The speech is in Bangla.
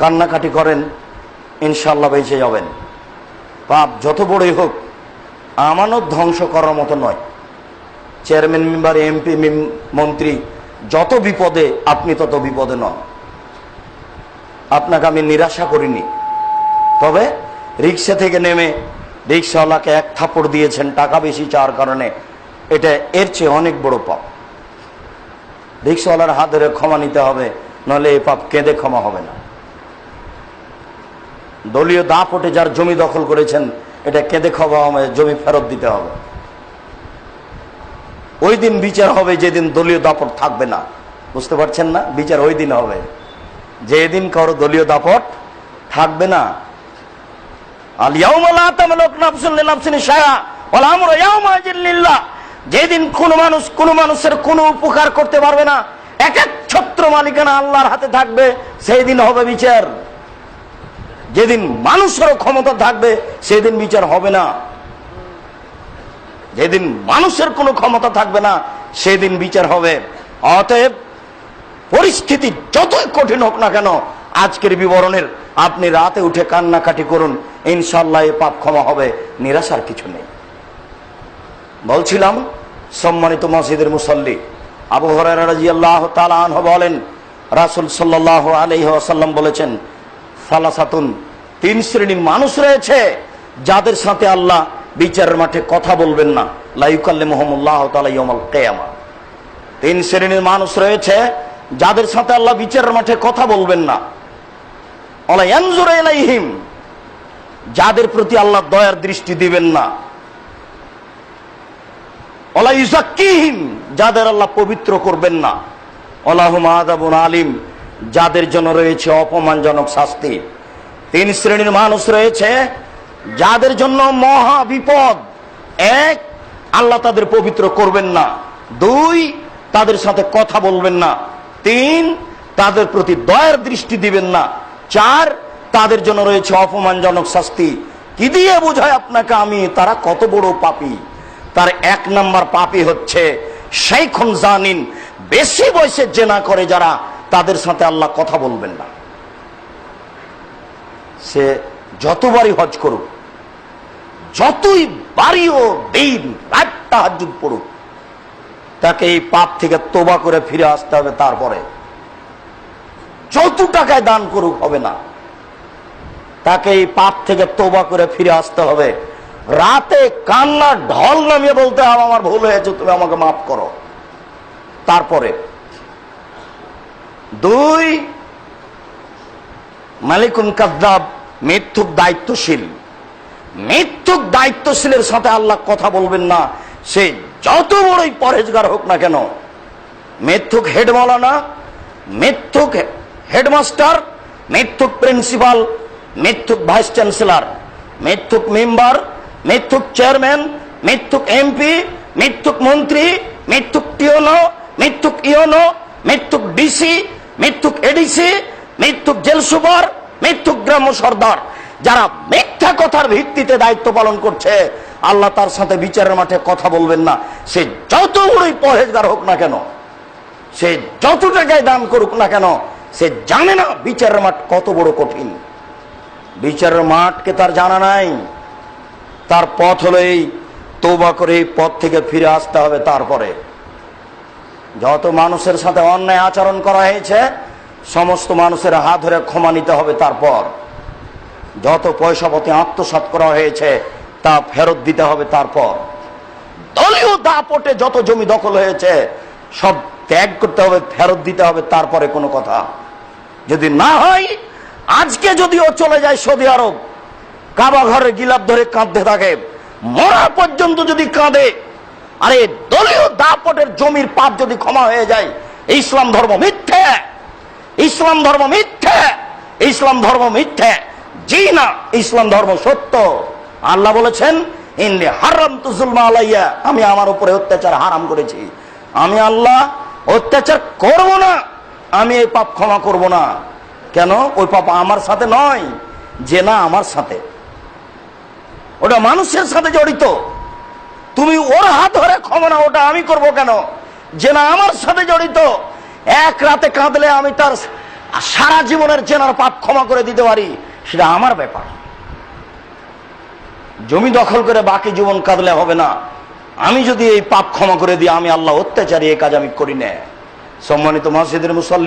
কান্নাকাটি করেন ইনশাল্লাহ বেঁচে যাবেন। পাপ যত বড়ই হোক, আমানত ধ্বংস করার মতো নয়। চেয়ারম্যান মেম্বার, এমপি মন্ত্রী, যত বিপদে, আপনি তত বিপদে নন। আপনাকে আমি নিরাশা করিনি। তবে রিক্সা থেকে নেমে রিক্সাওয়ালাকে এক থাপড় দিয়েছেন টাকা বেশি চাওয়ার কারণে। এটা এর চেয়ে অনেক বড় পাপ। রিক্সাওয়ালার হাত ধরে ক্ষমা নিতে হবে নাহলে এই পাপ কেঁদে ক্ষমা হবে না। দলীয় দাপটে যার জমি দখল করেছেন, এটা কেঁদে ক্ষমা হবে জমি ফেরত দিতে হবে। ওই দিন বিচার হবে যেদিন দলীয় দাপট থাকবে না। বুঝতে পারছেন না? বিচার ওই দিন হবে। যেদিন কারও দলীয় দাপট থাকবে না। যেদিন কোন মানুষ কোন মানুষের কোন উপকার করতে পারবে না, এক এক ছত্র মালিকানা আল্লাহর হাতে থাকবে, সেই দিন হবে বিচার। যেদিন মানুষেরও ক্ষমতা থাকবে, সেদিন বিচার হবে না। যেদিন মানুষের কোনো ক্ষমতা থাকবে না, সেদিন বিচার হবে। অতএব, পরিস্থিতি যতই কঠিন হোক না কেন, আজকের বিবরণের আপনি রাতে উঠে কান্নাকাটি করুন ইনশাল্লাহ এ পাপ ক্ষমা হবে, নিরাশার কিছু নেই। বলছিলাম, সম্মানিত মসজিদের মুসল্লি, আবু হরাজি আল্লাহ বলেন, রাসুল সাল্লাহ আলহি আসাল্লাম বলেছেন সালাসাতুন। তিন শ্রেণির মানুষ রয়েছে, যাদের সাথে আল্লাহ বিচারের মাঠে কথা বলবেন না। লাইকাল্লে মোহাম্মল্লাহ তালাইমাল কেয়ামা। তিন শ্রেণির মানুষ রয়েছে, যাদের সাথে আল্লাহ বিচারের মাঠে কথা বলবেন না। এলাইহিম যাদের প্রতি আল্লাহ দয়ার দৃষ্টি দিবেন না। ওলা ইউজাক্কিহিম, যাদের আল্লাহ পবিত্র করবেন না। ওলাহুম আদাবুন আলিম যাদের জন্য রয়েছে অপমানজনক শাস্তি। তিন শ্রেণির মানুষ রয়েছে, যাদের জন্য মহা বিপদ। এক, আল্লাহ তাদের পবিত্র করবেন না। দুই, তাদের সাথে কথা বলবেন না। তিন, তাদের প্রতি দয়ার দৃষ্টি দিবেন না। চার, তাদের জন্য রয়েছে অপমানজনক শাস্তি। কি দিয়ে বোঝায় আপনাকে আমি? তারা কত বড় পাপী। তার এক নাম্বার পাপি হচ্ছে সেইখন জানিন। বেশি বয়সে জেনা করে যারা তাদের সাথে আল্লাহ কথা বলবেন না। সে যতবারই হজ করুক, যতই বাড়িও দিন রাত তাহাজুদ পড়ুক, তাকে এই পাপ থেকে তোবা করে ফিরে আসতে হবে তারপরে। যত টাকায় দান করুক হবে না। তাকে এই পাপ থেকে তোবা করে ফিরে আসতে হবে। রাতে কান্না ঢল নামিয়ে বলতে হবে, আমার ভুল হয়েছে, তুমি আমাকে মাফ করো। তারপরে দুই, মালিকুন কাদ্দাব মৃত্যুক দায়িত্বশীল। মৃত্যুক দায়িত্বশীলের সাথে আল্লাহ কথা বলবেন না। সে যত বড়ই পরেজগার হোক না কেন মৃত্যুক হেড মৌলানা মৃত্যুক হেডমাস্টার মৃত্যুক প্রিন্সিপাল মৃত্যুক ভাইস চ্যান্সেলর মৃত্যুক মেম্বার মৃত্যুক চেয়ারম্যান মৃত্যুক এমপি মৃত্যুক মন্ত্রী মৃত্যুক টিওনো মৃত্যুক ইওনো মৃত্যুক ডিসি মৃত্যুক এডিসি মৃত্যুক জেল সুপার মৃত্যুক গ্রাম্য সর্দার। যারা মিথ্যা কথার ভিত্তিতে দায়িত্ব পালন করছে, আল্লাহ তার সাথে বিচারের মাঠে কথা বলবেন না। সে যত বড়ই পরেজগার হোক না কেন, সে যত টাকায় দান করুক না কেন, সে জানে না বিচারের মাঠ কত বড় কঠিন। বিচারের মাঠকে তার জানা নাই। তার পথ হলো এই তোবা করে পথ থেকে ফিরে আসতে হবে তারপরে। যত মানুষের সাথে অন্যায় আচরণ করা হয়েছে, সমস্ত মানুষের হাত ধরে ক্ষমা নিতে হবে তারপর। যত পয়সা পথে আত্মসাত করা হয়েছে, তা ফেরত দিতে হবে তারপর। দলীয় দাপটে যত জমি দখল হয়েছে, সব ত্যাগ করতে হবে, ফেরত দিতে হবে তারপরে কোনো কথা। যদি না হয়, আজকে যদি ও চলে যায় সৌদি আরব কাবা ঘরের গিলাপ ধরে কাঁদতে থাকে, মরা পর্যন্ত যদি কাঁদে, আরে দলীয় দাপটের জমির পাপ যদি ক্ষমা হয়ে যায়, ইসলাম ধর্ম মিথ্যে। ইসলাম ধর্ম মিথ্যে। ইসলাম ধর্ম মিথ্যে। জি না, ইসলাম ধর্ম সত্য। আল্লাহ বলেছেন ইন্দি হারাম তুজুলমা আলাইয়া আমি আমার উপরে অত্যাচার হারাম করেছি। আমি আল্লাহ অত্যাচার করব না, আমি এই পাপ ক্ষমা করব না। কেন? ওই পাপ আমার সাথে নয়, যে না আমার সাথে। ওটা মানুষের সাথে জড়িত। তুমি ওর হাত ধরে ক্ষমা না ওটা আমি করব কেন? যে না আমার সাথে জড়িত, এক রাতে কাঁদলে আমি তার সারা জীবনের চেনার পাপ ক্ষমা করে দিতে পারি, সেটা আমার ব্যাপার। জমি দখল করে বাকি জীবন কাঁদলে হবে না। আমি যদি এই পাপ ক্ষমা করে দিই, আমি আল্লাহ অত্যাচারী এই কাজ আমি করি না। সম্মানিত মসজিদের মুসল্লি